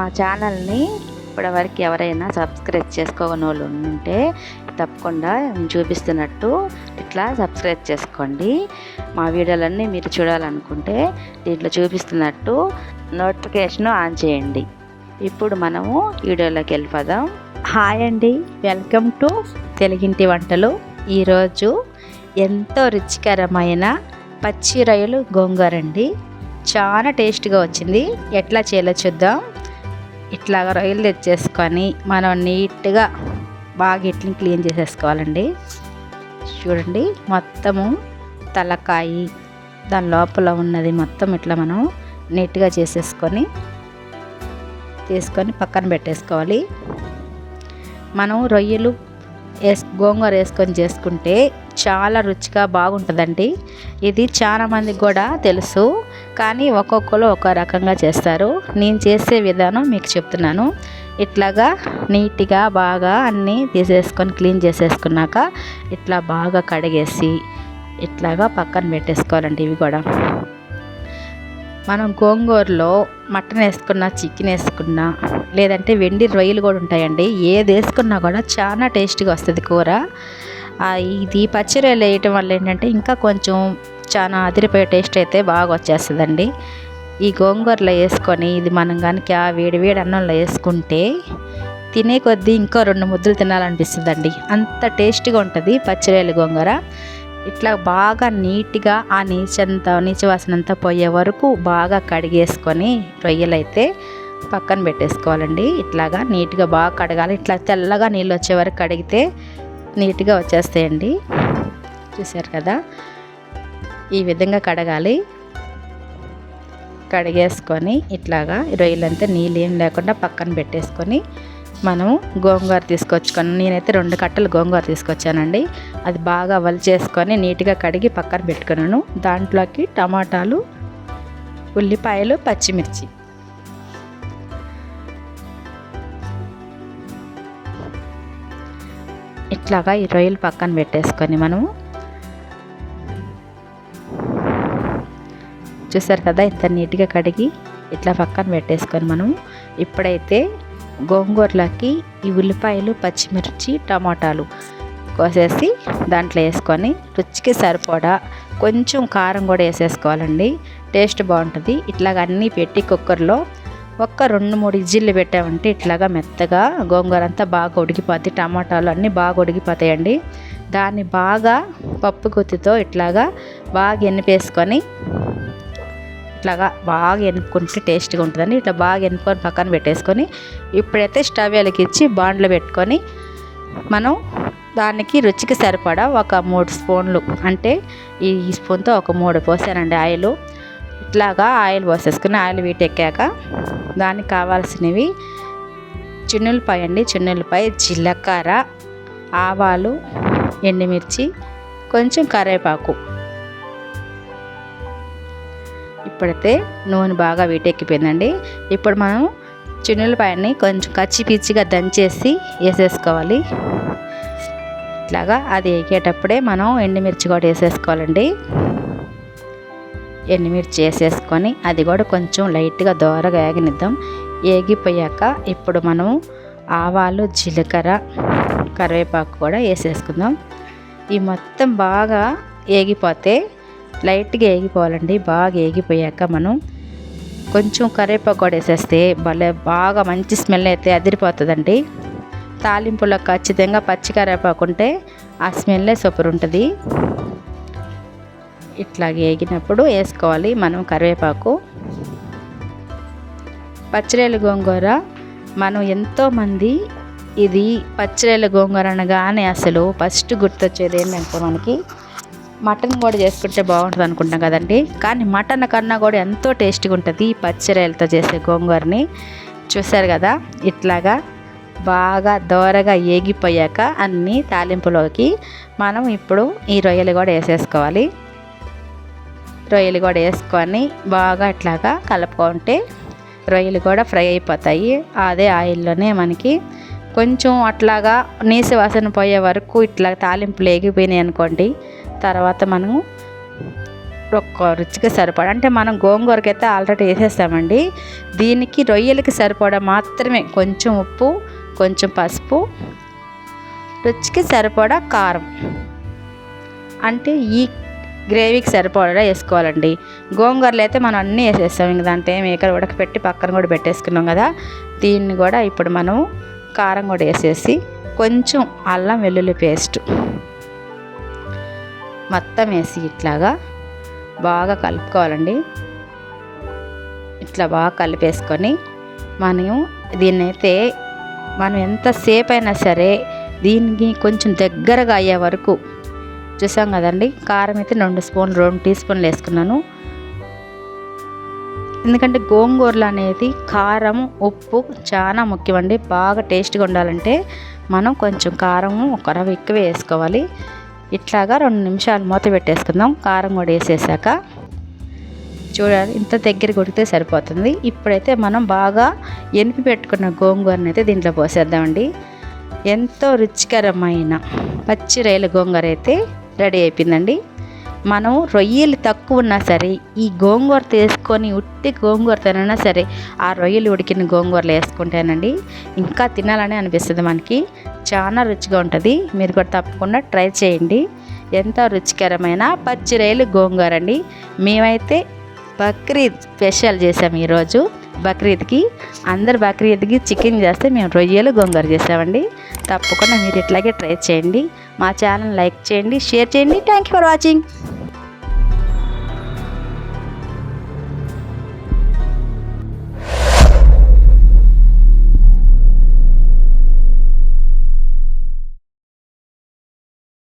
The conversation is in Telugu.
మా ఛానల్ని ఇప్పటివరకు ఎవరైనా సబ్స్క్రైబ్ చేసుకోని వాళ్ళు ఉంటే తప్పకుండా చూపిస్తున్నట్టు ఇట్లా సబ్స్క్రైబ్ చేసుకోండి. మా వీడియోలన్నీ మీరు చూడాలనుకుంటే దీంట్లో చూపిస్తున్నట్టు నోటిఫికేషన్ ఆన్ చేయండి. ఇప్పుడు మనము వీడియోలోకి వెళ్ళిపోదాం. హాయ్ అండి. వెల్కమ్ టు తెలుగింటి వంటలు. ఈరోజు ఎంతో రుచికరమైన పచ్చి రొయ్యలు గోంగూర అండి. చాలా టేస్ట్గా వచ్చింది. ఎట్లా చేయాలో చూద్దాం. ఇట్లాగా రొయ్యలు తెచ్చేసుకొని మనం నీట్గా బాగా ఇట్లని క్లీన్ చేసేసుకోవాలండి. చూడండి మొత్తము తలకాయి దాని లోపల ఉన్నది మొత్తం ఇట్లా మనం నీట్గా చేసేసుకొని తీసుకొని పక్కన పెట్టేసుకోవాలి. మనం రొయ్యలు వేసు గోంగూర వేసుకొని చేసుకుంటే చాలా రుచిగా బాగుంటుందండి. ఇది చాలా మందికి కూడా తెలుసు. కానీ ఒక్కొక్కరు ఒక రకంగా చేస్తారు. నేను చేసే విధానం మీకు చెప్తున్నాను. ఇట్లాగా నీట్గా బాగా అన్నీ తీసేసుకొని క్లీన్ చేసేసుకున్నాక ఇట్లా బాగా కడిగేసి ఇట్లాగా పక్కన పెట్టేసుకోవాలండి ఇవి కూడా. మనం గోంగూరలో మటన్ వేసుకున్నా చికెన్ వేసుకున్నా లేదంటే వెండి రొయ్యలు కూడా ఉంటాయండి. ఏది వేసుకున్నా కూడా చాలా టేస్ట్గా వస్తుంది కూర. ఇది పచ్చి రొయ్యలు వేయటం వల్ల ఏంటంటే ఇంకా కొంచెం చాలా అదిరిపోయే టేస్ట్ అయితే బాగా వచ్చేస్తుందండి. ఈ గోంగూరలో వేసుకొని ఇది మనం కనుక వేడి వేడి అన్నంలో వేసుకుంటే తినే కొద్దీ ఇంకో రెండు ముద్దలు తినాలనిపిస్తుందండి. అంత టేస్టీగా ఉంటుంది పచ్చిరొయ్యల గోంగూర. ఇట్లా బాగా నీట్గా ఆ నీచంతా నీచు పోయే వరకు బాగా కడిగేసుకొని రొయ్యలైతే పక్కన పెట్టేసుకోవాలండి. ఇట్లాగా నీట్గా బాగా కడగాలి. ఇట్లా తెల్లగా నీళ్ళు వచ్చే వరకు కడిగితే నీట్గా వచ్చేస్తాయండి. చూసారు కదా? ఈ విధంగా కడగాలి. కడిగేసుకొని ఇట్లాగా రొయ్యలంతా నీళ్ళు ఏం లేకుండా పక్కన పెట్టేసుకొని మనము గోంగూర తీసుకొచ్చుకొని నేనైతే రెండు కట్టలు గోంగూర తీసుకొచ్చానండి. అది బాగా వలిచేసుకొని నీట్గా కడిగి పక్కన పెట్టుకున్నాను. దాంట్లోకి టమాటాలు ఉల్లిపాయలు పచ్చిమిర్చి. ఇట్లాగా ఈ రొయ్యలు పక్కన పెట్టేసుకొని మనము. చూసారు కదా ఇంత నీట్గా కడిగి ఇట్లా పక్కన పెట్టేసుకొని మనం ఇప్పుడైతే గోంగూరలోకి ఈ ఉల్లిపాయలు పచ్చిమిర్చి టమాటాలు కోసేసి దాంట్లో వేసుకొని రుచికి సరిపడా కొంచెం కారం కూడా వేసేసుకోవాలండి. టేస్ట్ బాగుంటుంది. ఇట్లాగ అన్నీ పెట్టి కుక్కర్లో ఒక్క రెండు మూడు ఇజ్జిళ్ళు పెట్టామంటే ఇట్లాగా మెత్తగా గోంగూర అంతా బాగా ఉడికిపోతాయి టమాటాలు అన్నీ బాగా ఉడికిపోతాయండి. దాన్ని బాగా పప్పు గుత్తితో ఇట్లాగా బాగా ఎనిపేసుకొని ఇట్లాగా బాగా ఎనుపుకుంటే టేస్ట్గా ఉంటుందండి. ఇట్లా బాగా ఎనుపుకొని పక్కన పెట్టేసుకొని ఇప్పుడైతే స్టవ్ వెలిగించి బాండ్లో పెట్టుకొని మనం దానికి రుచికి సరిపడా ఒక మూడు స్పూన్లు అంటే ఈ స్పూన్తో ఒక మూడు పోసానండి ఆయిల్. ఇట్లాగా ఆయిల్ పోసేసుకుని ఆయిల్ వీటెక్కాక దానికి కావాల్సినవి చిన్నులపాయ అండి. చిన్నులపాయ జీలకర్ర ఆవాలు ఎండుమిర్చి కొంచెం కరివేపాకు. ఇప్పుడైతే నూనె బాగా వీటెక్కిపోయిందండి ఇప్పుడు మనం చిన్నులపాయని కొంచెం కచ్చి పిచ్చిగా దంచేసి వేసేసుకోవాలి. ఇట్లాగా అది వేగేటప్పుడే మనం ఎండుమిర్చి కూడా వేసేసుకోవాలండి. ఎండుమిర్చి వేసేసుకొని అది కూడా కొంచెం లైట్గా దోరగా వేగనిద్దాం వేగిపోయాక ఇప్పుడు మనం ఆవాలు జీలకర్ర కరివేపాకు కూడా వేసేసుకుందాం. ఈ మొత్తం బాగా వేగిపోతే లైట్గా వేగిపోవాలండి బాగా వేగిపోయాక మనం కొంచెం కరివేపాకు కూడా వేసేస్తే భలే బాగా మంచి స్మెల్ అయితే అదిరిపోతుందండి. తాలింపులో ఖచ్చితంగా పచ్చి కరివేపాకు ఉంటే ఆ స్మెల్లే సూపర్ ఉంటుంది. ఇట్లా వేగినప్పుడు వేసుకోవాలి. మనం కరివేపాకు పచ్చిరేలు గోంగూర. మనం ఎంతోమంది ఇది పచ్చిరేలు గోంగూర అనగానే అసలు ఫస్ట్ గుర్తొచ్చేది ఏంటంటే మనకి మటన్ కూడా చేసుకుంటే బాగుంటుంది అనుకుంటాం కదండి. కానీ మటన్ కన్నా కూడా ఎంతో టేస్టీగా ఉంటుంది ఈ పచ్చిరేలతో చేసే గోంగూరని. చూసారు కదా? ఇట్లాగా బాగా దోరగా ఏగిపోయాక అన్నీ తాలింపులోకి మనం ఇప్పుడు ఈ రొయ్యలు కూడా వేసేసుకోవాలి. రొయ్యలు కూడా వేసుకొని బాగా అట్లాగా కలుపుకుంటే రొయ్యలు కూడా ఫ్రై అయిపోతాయి. అదే ఆయిల్లోనే మనకి కొంచెం అట్లాగా నీసి వాసన పోయే వరకు ఇట్లా తాలింపులు ఏగిపోయినాయి అనుకోండి తర్వాత మనము ఒక్క రుచికి సరిపడా అంటే మనం గోంగూరకి అయితే ఆల్రెడీ వేసేస్తామండి. దీనికి రొయ్యలకి సరిపడా మాత్రమే కొంచెం ఉప్పు కొంచెం పసుపు రుచికి సరిపడా కారం. అంటే ఈ గ్రేవీకి సరిపడా వేసుకోవాలండి. గోంగూరలు అయితే మనం అన్నీ వేసేస్తాం. ఇంక దాంట్లో ఏమి ఇక్కడ ఉడకపెట్టి పక్కన కూడా పెట్టేసుకున్నాం కదా. దీన్ని కూడా ఇప్పుడు మనం కారం కూడా వేసేసి కొంచెం అల్లం వెల్లుల్లి పేస్ట్ మొత్తం వేసి ఇట్లాగా బాగా కలుపుకోవాలండి. ఇట్లా బాగా కలిపేసుకొని మనం దీన్నైతే మనం ఎంతసేపు అయినా సరే దీనికి కొంచెం దగ్గరగా అయ్యే వరకు చూసాం కదండి. కారం అయితే రెండు స్పూన్లు రెండు టీ స్పూన్లు వేసుకున్నాను. ఎందుకంటే గోంగూరలు అనేది కారం ఉప్పు చాలా ముఖ్యమండి. బాగా టేస్ట్గా ఉండాలంటే మనం కొంచెం కారం ఒక రవ్వ ఎక్కువ వేసుకోవాలి. ఇట్లాగా రెండు నిమిషాలు మూత పెట్టేసుకుందాం. కారం కూడా వేసేసాక చూడాలి ఇంత దగ్గర కొడితే సరిపోతుంది. ఇప్పుడైతే మనం బాగా ఎనిపి పెట్టుకున్న గోంగూరని అయితే దీంట్లో పోసేద్దామండి. ఎంతో రుచికరమైన పచ్చి రైలు గోంగూర అయితే రెడీ అయిపోయిందండి. మనం రొయ్యలు తక్కువ ఉన్నా సరే ఈ గోంగూర తీసుకొని ఉట్టి గోంగూర తినైనా సరే ఆ రొయ్యలు ఉడికిన గోంగూరలు వేసుకుంటేనండి ఇంకా తినాలని అనిపిస్తుంది మనకి. చాలా రుచిగా ఉంటుంది. మీరు కూడా తప్పకుండా ట్రై చేయండి. ఎంతో రుచికరమైన పచ్చి రొయ్యలు గోంగూర అండి మేమైతే బక్రీద్ స్పెషల్ చేసాము ఈరోజు బక్రీద్కి. అందరు బక్రీద్కి చికెన్ చేస్తే మేము రొయ్యలు గోంగూర చేసామండి. తప్పకుండా మీరు ఇట్లాగే ట్రై చేయండి. మా ఛానల్ లైక్ చేయండి షేర్ చేయండి. Thank you for watching